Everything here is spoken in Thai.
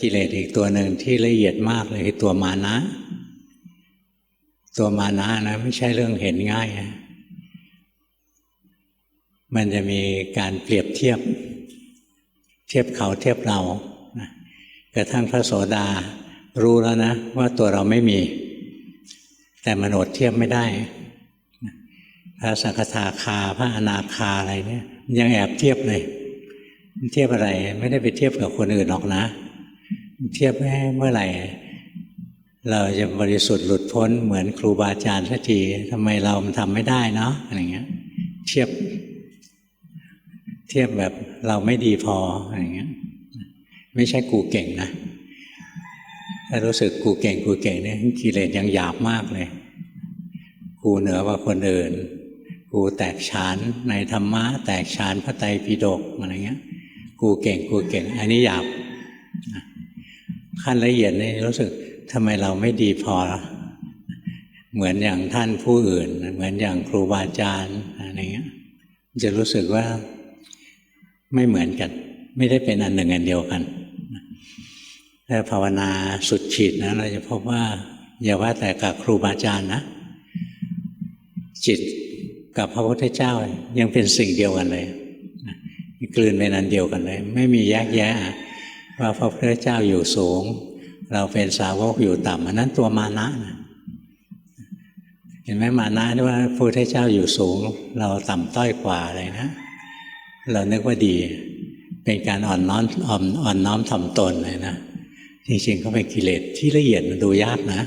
กิเลสอีกตัวหนึ่งที่ละเอียดมากเลยคือตัวมานะ ตัวมานะนะไม่ใช่เรื่องเห็นง่ายนะมันจะมีการเปรียบเทียบ เทียบเขาเทียบเรานะกระทั่งพระโสดารู้แล้วนะ ว่าตัวเราไม่มี แต่มโนดเทียบไม่ได้พระสังฆทาคาพระอนาคาอะไรเนี่ยยังแอบเทียบเลยเทียบอะไรไม่ได้ไปเทียบกับคนอื่นหรอกนะ เทียบแม่เมื่อไหร่ เราจะบริสุทธิ์หลุดพ้นเหมือนครูบาอาจารย์สักทีทำไมเรามันทำไม่ได้เนาะอะไรเงี้ย เทียบ เทียบแบบเราไม่ดีพออะไรเงี้ย ไม่ใช่กูเก่งนะถ้ารู้สึกกูเก่งกูเก่งเนี่ยกิเลสยังหยาบมากเลย กูเหนือกว่าคนอื่น กูแตกฉานในธรรมะ แตกฉานพระไตรปิฎกอะไรเงี้ย กูเก่งกูเก่ง อันนี้หยาบ ขั้นละเอียดนี่รู้สึกทำไมเราไม่ดีพอ เหมือนอย่างท่านผู้อื่น เหมือนอย่างครูบาอาจารย์อะไรเงี้ยจะรู้สึกว่าไม่เหมือนกัน ไม่ได้เป็นอันหนึ่งอันเดียวกันถ้าภาวนาสุดขีดนะเราจะพบว่าอย่าว่าแต่กับครูบาอาจารย์นะ จิตกับพระพุทธเจ้ายังเป็นสิ่งเดียวกันเลยกลืนเป็นอันเดียวกันเลย ไม่มีแยกแยะ ว่าพระพุทธเจ้าอยู่สูง เราเป็นสาวกอยู่ต่ำอันนั้นตัวมานะนะเห็นไหมมานะนี่ว่าพระพุทธเจ้าอยู่สูง เราต่ำต้อยกว่าอะไรนะ เรานึกว่าดี เป็นการอ่อนน้อมอ่อนอ่อนน้อมถ่อมตนเลยนะจริงๆก็เป็นกิเลสที่ละเอียดมันดูยากนะ